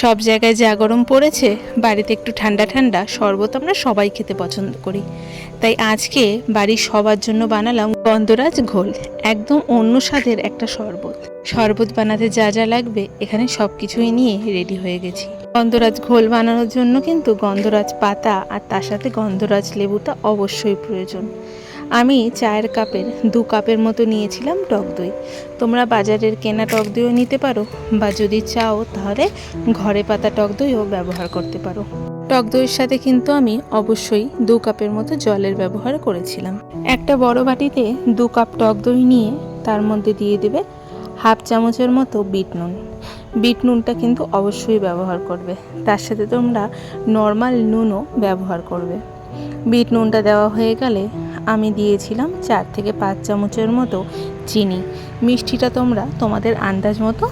সব জায়গায় যা গরম পড়েছে, বাড়িতে একটু ঠান্ডা ঠান্ডা, শরবত আমরা সবাই খেতে পছন্দ করি। তাই আজকে বাড়ির সবার জন্য বানালাম গন্ধরাজ ঘোল, একদম অন্য স্বাদের একটা শরবত। শরবত বানাতে যা যা লাগবে, এখানে সব কিছুই নিয়ে রেডি হয়ে গেছি। গন্ধরাজ ঘোল বানানোর জন্য কিন্তু গন্ধরাজ পাতা আর তার সাথে গন্ধরাজ লেবুটা অবশ্যই প্রয়োজন। আমি চায়ের কাপের দু কাপের মতো নিয়েছিলাম টক দই। তোমরা বাজারের কেনা টক দইও নিতে পারো, বা যদি চাও তাহলে ঘরে পাতা টক দইও ব্যবহার করতে পারো। টক দইয়ের সাথে কিন্তু আমি অবশ্যই দু কাপের মতো জলের ব্যবহার করেছিলাম। একটা বড় বাটিতে দু কাপ টক দই নিয়ে তার মধ্যে দিয়ে দেবে হাফ চামচের মতো বিট নুন। বিট নুনটা কিন্তু অবশ্যই ব্যবহার করবে। তার সাথে তোমরা নর্মাল নুনও ব্যবহার করবে। বিট নুনটা দেওয়া হয়ে গেলে আমি দিয়েছিলাম চার থেকে পাঁচ চামচের মতো চিনি। মিষ্টিটা তোমরা তোমাদের আন্দাজ মতো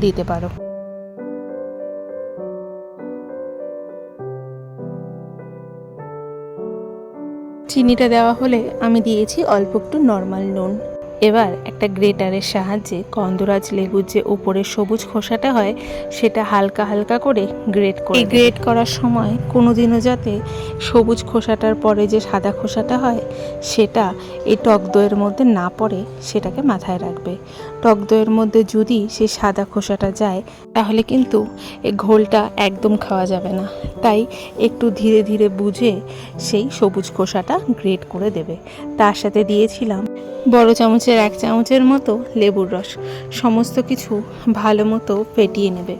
দিতে পারো। চিনিটা দেওয়া হলে আমি দিয়েছি অল্প একটু নর্মাল নুন। এবার একটা গ্রেটারের সাহায্যে গন্ধরাজ লেবুর যে উপরে সবুজ খোসাটা হয় সেটা হালকা হালকা করে গ্রেট করে এই গ্রেট করার সময় কোনোদিনও যাতে সবুজ খোসাটার পরে যে সাদা খোসাটা হয় সেটা এই টক দইয়ের মধ্যে না পড়ে সেটাকে মাথায় রাখবে। টক দইয়ের মধ্যে যদি সেই সাদা খোসাটা যায় তাহলে কিন্তু এই ঘোলটা একদম খাওয়া যাবে না। তাই একটু ধীরে ধীরে বুঝে সেই সবুজ খোসাটা গ্রেট করে দেবে। তার সাথে দিয়েছিলাম বড় চামচের এক চামচের মতো লেবুর রস। সমস্ত কিছু ভালো মতো ফেটিয়ে নেবে।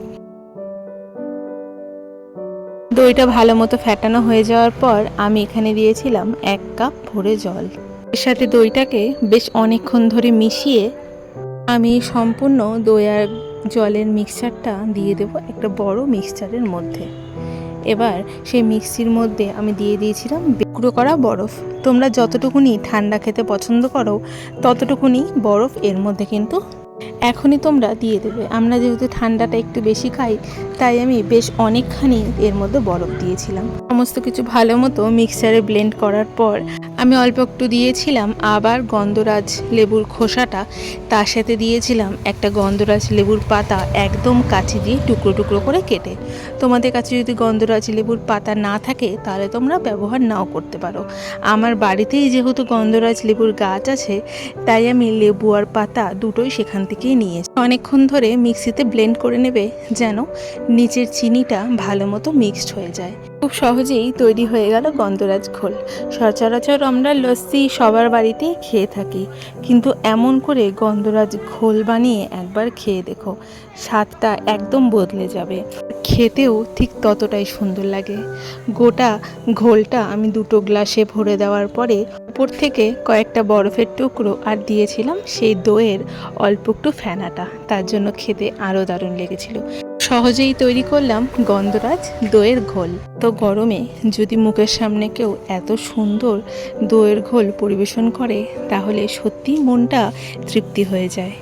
দইটা ভালো মতো ফ্যাটানো হয়ে যাওয়ার পর আমি এখানে দিয়েছিলাম এক কাপ ভরে জল। এর সাথে দইটাকে বেশ অনেকক্ষণ ধরে মিশিয়ে আমি সম্পূর্ণ দই আর জলের মিক্সচারটা দিয়ে দেবো একটা বড় মিক্সচারের মধ্যে। এবার সেই মিক্সির মধ্যে আমি দিয়ে দিয়েছিলাম বিক্রো করা বরফ। তোমরা যতটুকুনি ঠান্ডা খেতে পছন্দ করো, ততটুকুনি বরফ এর মধ্যে কিন্তু এখনই তোমরা দিয়ে দেবে। আমরা যেহেতু ঠান্ডাটা একটু বেশি খাই তাই আমি বেশ অনেকখানি এর মধ্যে বরফ দিয়েছিলাম। সমস্ত কিছু ভালো মতো মিক্সারে ব্লেন্ড করার পর আমি অল্প একটু দিয়েছিলাম, আবার গন্ধরাজ লেবুর খোসাটা তার সাথে দিয়েছিলাম একটা গন্ধরাজ লেবুর পাতা একদম কাছে দিয়ে টুকরো টুকরো করে কেটে। তোমাদের কাছে যদি গন্ধরাজ লেবুর পাতা না থাকে, তাহলে তোমরা ব্যবহার নাও করতে পারো। আমার বাড়িতেই যেহেতু গন্ধরাজ লেবুর গাছ আছে, তাই আমি লেবু আর পাতা দুটোই সেখান থেকেই নিয়ে অনেকক্ষণ ধরে মিক্সিতে ব্লেন্ড করে নেবে যেন নিচের চিনিটা ভালো মতো মিক্সড হয়ে যায়। খুব সহজেই তৈরি হয়ে গেল গন্ধরাজ ঘোল সচরাচর আমরা লস্যি সবার বাড়িতেই খেয়ে থাকি, কিন্তু এমন করে গন্ধরাজ ঘোল বানিয়ে একবার খেয়ে দেখো, স্বাদটা একদম বদলে যাবে। খেতেও ঠিক ততটাই সুন্দর লাগে। গোটা ঘোলটা আমি দুটো গ্লাসে ভরে দেওয়ার পরে উপর থেকে কয়েকটা বরফের টুকরো আর দিয়েছিলাম সেই দইয়ের অল্প একটু ফেনাটা। তার জন্য খেতে আরও দারুণ লেগেছিল। সহজেই তৈরি করলাম গন্ধরাজ দইয়ের ঘোল। তো গরমে যদি মুখের সামনে কেউ এত সুন্দর দইয়ের ঘোল পরিবেশন করে, তাহলে সত্যি মনটা তৃপ্তি হয়ে যায়।